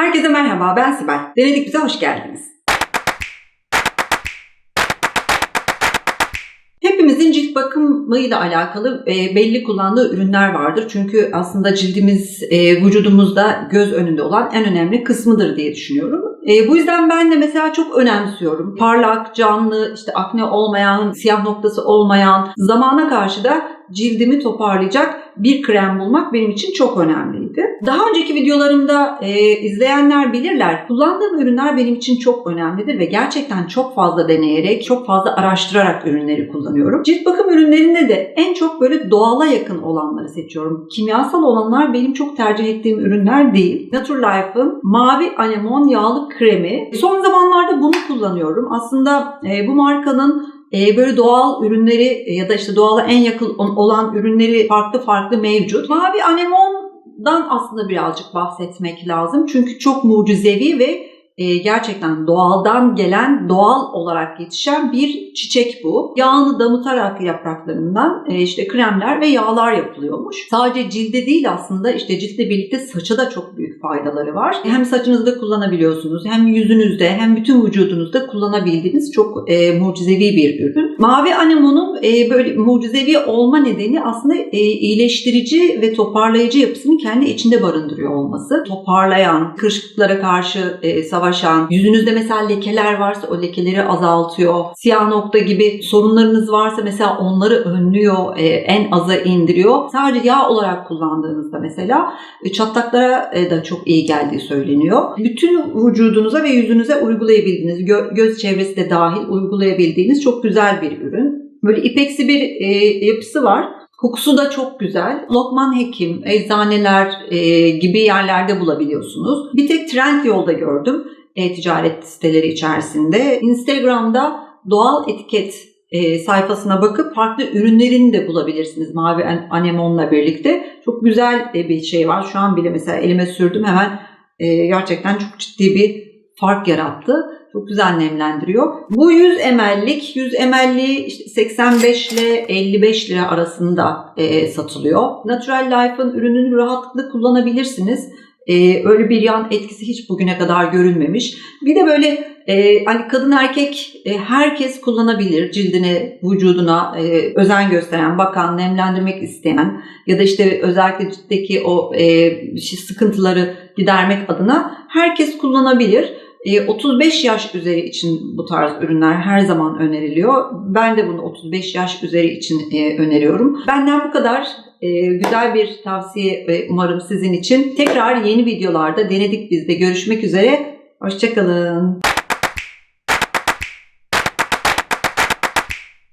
Herkese merhaba, ben Sibel. Denedik bize hoş geldiniz. Hepimizin cilt bakımıyla alakalı e, belli kullandığı ürünler vardır. Çünkü aslında cildimiz e, vücudumuzda göz önünde olan en önemli kısmıdır diye düşünüyorum. E, bu yüzden ben de mesela çok önemsiyorum. Parlak, canlı, işte akne olmayan, siyah noktası olmayan, zamana karşı da cildimi toparlayacak bir krem bulmak benim için çok önemliydi. Daha önceki videolarımda e, izleyenler bilirler. Kullandığım ürünler benim için çok önemlidir ve gerçekten çok fazla deneyerek, çok fazla araştırarak ürünleri kullanıyorum. Cilt bakım ürünlerinde de en çok böyle doğala yakın olanları seçiyorum. Kimyasal olanlar benim çok tercih ettiğim ürünler değil. Naturalife'ın mavi anemon yağlı kremi. Son zamanlarda bunu kullanıyorum. Aslında e, bu markanın e, böyle doğal ürünleri e, ya da işte doğala en yakın olan ürünleri farklı farklı mevcut. Mavi anemondan aslında birazcık bahsetmek lazım. Çünkü çok mucizevi ve gerçekten doğaldan gelen, doğal olarak yetişen bir çiçek bu. Yağını damıtarak yapraklarından e, işte kremler ve yağlar yapılıyormuş. Sadece cilde değil aslında işte ciltle birlikte saça da çok büyük faydaları var. Hem saçınızda kullanabiliyorsunuz, hem yüzünüzde, hem bütün vücudunuzda kullanabildiğiniz çok e, mucizevi bir ürün. Mavi anemonun e, böyle mucizevi olma nedeni aslında e, iyileştirici ve toparlayıcı yapısını kendi içinde barındırıyor olması. Toparlayan, kırışıklıklara karşı e, savaşan, yüzünüzde mesela lekeler varsa o lekeleri azaltıyor. Siyah nokta gibi sorunlarınız varsa mesela onları önlüyor, e, en aza indiriyor. Sadece yağ olarak kullandığınızda mesela e, çatlaklara e, da çok iyi geldiği söyleniyor. Bütün vücudunuza ve yüzünüze uygulayabildiğiniz, gö- göz çevresi de dahil uygulayabildiğiniz çok güzel bir ürün. Böyle ipeksi bir yapısı var. Kokusu da çok güzel. Lokman Hekim, eczaneler e, gibi yerlerde bulabiliyorsunuz. Bir tek Trendyol'da gördüm e-ticaret siteleri içerisinde. Instagram'da doğal etiket e, sayfasına bakıp farklı ürünlerini de bulabilirsiniz mavi an- anemonla birlikte. Çok güzel e, bir şey var. Şu an bile mesela elime sürdüm hemen e, gerçekten çok ciddi bir fark yarattı. Çok güzel nemlendiriyor. Bu 100 ml'lik 100 ml'liği işte 85 ile 55 lira arasında e, satılıyor. Natural Life'ın ürününü rahatlıkla kullanabilirsiniz. E, öyle bir yan etkisi hiç bugüne kadar görülmemiş. Bir de böyle e, hani kadın erkek e, herkes kullanabilir cildine, vücuduna e, özen gösteren, bakan, nemlendirmek isteyen ya da işte özellikle ciltteki o sıkıntıları gidermek adına herkes kullanabilir. E, 35 yaş üzeri için bu tarz ürünler her zaman öneriliyor. Ben de bunu 35 yaş üzeri için e, öneriyorum. Benden bu kadar. E, güzel bir tavsiye e, umarım sizin için. Tekrar yeni videolarda denedik biz de görüşmek üzere. Hoşçakalın.